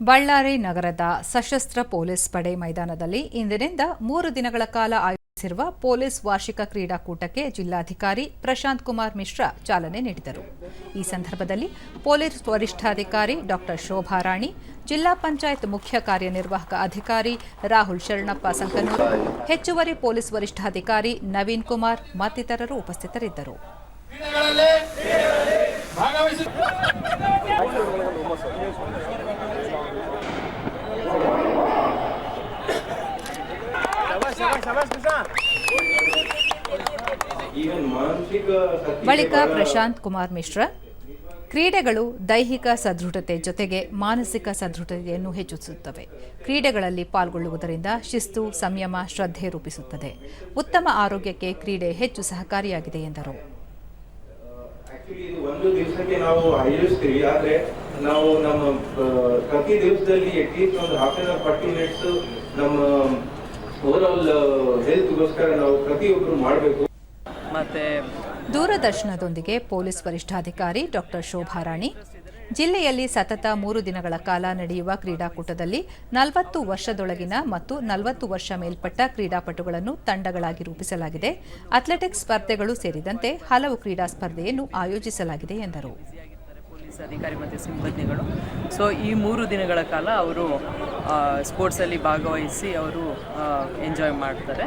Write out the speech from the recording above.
ಬಳ್ಳಾರಿ ನಗರದ ಸಶಸ್ತ್ರ ಪೊಲೀಸ್ ಪಡೆ ಮೈದಾನದಲ್ಲಿ ಇಂದಿನಿಂದ ಮೂರು ದಿನಗಳ ಕಾಲ ಆಯೋಜಿಸಿರುವ ಪೊಲೀಸ್ ವಾರ್ಷಿಕ ಕ್ರೀಡಾಕೂಟಕ್ಕೆ ಜಿಲ್ಲಾಧಿಕಾರಿ ಪ್ರಶಾಂತ್ ಕುಮಾರ್ ಮಿಶ್ರಾ ಚಾಲನೆ ನೀಡಿದರು. ಈ ಸಂದರ್ಭದಲ್ಲಿ ಪೊಲೀಸ್ ವರಿಷ್ಠಾಧಿಕಾರಿ ಡಾಕ್ಟರ್ ಶೋಭಾ ರಾಣಿ, ಜಿಲ್ಲಾ ಪಂಚಾಯತ್ ಮುಖ್ಯ ಕಾರ್ಯನಿರ್ವಾಹಕ ಅಧಿಕಾರಿ ರಾಹುಲ್ ಶರಣಪ್ಪ ಸಂಕನೂರು, ಹೆಚ್ಚುವರಿ ಪೊಲೀಸ್ ವರಿಷ್ಠಾಧಿಕಾರಿ ನವೀನ್ ಕುಮಾರ್ ಮತ್ತಿತರರು ಉಪಸ್ಥಿತರಿದ್ದರು ಕ್ರೀಡೆಗಳಲ್ಲಿ ಭಾಗವಹಿಸಿ ಈವನ್ ಮಾನಸಿಕ ಶಕ್ತಿ ಬಳಿಕ ಪ್ರಶಾಂತ್ ಕುಮಾರ್ ಮಿಶ್ರಾ ಕ್ರೀಡೆಗಳು ದೈಹಿಕ ಸದೃಢತೆ ಜೊತೆಗೆ ಮಾನಸಿಕ ಸದೃಢತೆಯನ್ನು ಹೆಚ್ಚಿಸುತ್ತವೆ. ಕ್ರೀಡೆಗಳಲ್ಲಿ ಪಾಲ್ಗೊಳ್ಳುವುದರಿಂದ ಶಿಸ್ತು ಸಂಯಮ ಶ್ರದ್ಧೆ ರೂಪಿಸುತ್ತದೆ. ಉತ್ತಮ ಆರೋಗ್ಯಕ್ಕೆ ಕ್ರೀಡೆ ಹೆಚ್ಚು ಸಹಕಾರಿಯಾಗಿದೆ ಎಂದರು. ಇದು ಒಂದು ದಿವಸಕ್ಕೆ ನಾವು ಆಯೋಜಿಸ್ತೀವಿ. ಆದ್ರೆ ನಾವು ನಮ್ಮ ಪ್ರತಿ ದಿವಸದಲ್ಲಿ ಅಟ್ಲೀಸ್ಟ್ ಒಂದು half an hour forty minutes ನಮ್ಮ ಓವರ್ ಆಲ್ ಹೆಲ್ತ್ಗೋಸ್ಕರ ನಾವು ಪ್ರತಿಯೊಬ್ಬರು ಮಾಡಬೇಕು. ಮತ್ತು ದೂರದರ್ಶನದೊಂದಿಗೆ ಪೊಲೀಸ್ ವರಿಷ್ಠಾಧಿಕಾರಿ ಡಾಕ್ಟರ್ ಶೋಭಾ ರಾಣಿ. ಜಿಲ್ಲೆಯಲ್ಲಿ ಸತತ ಮೂರು ದಿನಗಳ ಕಾಲ ನಡೆಯುವ ಕ್ರೀಡಾಕೂಟದಲ್ಲಿ ನಲವತ್ತು ವರ್ಷದೊಳಗಿನ ಮತ್ತು ನಲವತ್ತು ವರ್ಷ ಮೇಲ್ಪಟ್ಟ ಕ್ರೀಡಾಪಟುಗಳನ್ನು ತಂಡಗಳಾಗಿ ರೂಪಿಸಲಾಗಿದೆ. ಅಥ್ಲೆಟಿಕ್ಸ್ ಸ್ಪರ್ಧೆಗಳು ಸೇರಿದಂತೆ ಹಲವು ಕ್ರೀಡಾ ಸ್ಪರ್ಧೆಯನ್ನು ಆಯೋಜಿಸಲಾಗಿದೆ ಎಂದರು. ಪೊಲೀಸ್ ಅಧಿಕಾರಿ ಮತ್ತು ಸಿಬ್ಬಂದಿಗಳು. ಸೊ ಈ ಮೂರು ದಿನಗಳ ಕಾಲ ಅವರು ಸ್ಪೋರ್ಟ್ಸಲ್ಲಿ ಭಾಗವಹಿಸಿ ಅವರು ಎಂಜಾಯ್ ಮಾಡ್ತಾರೆ.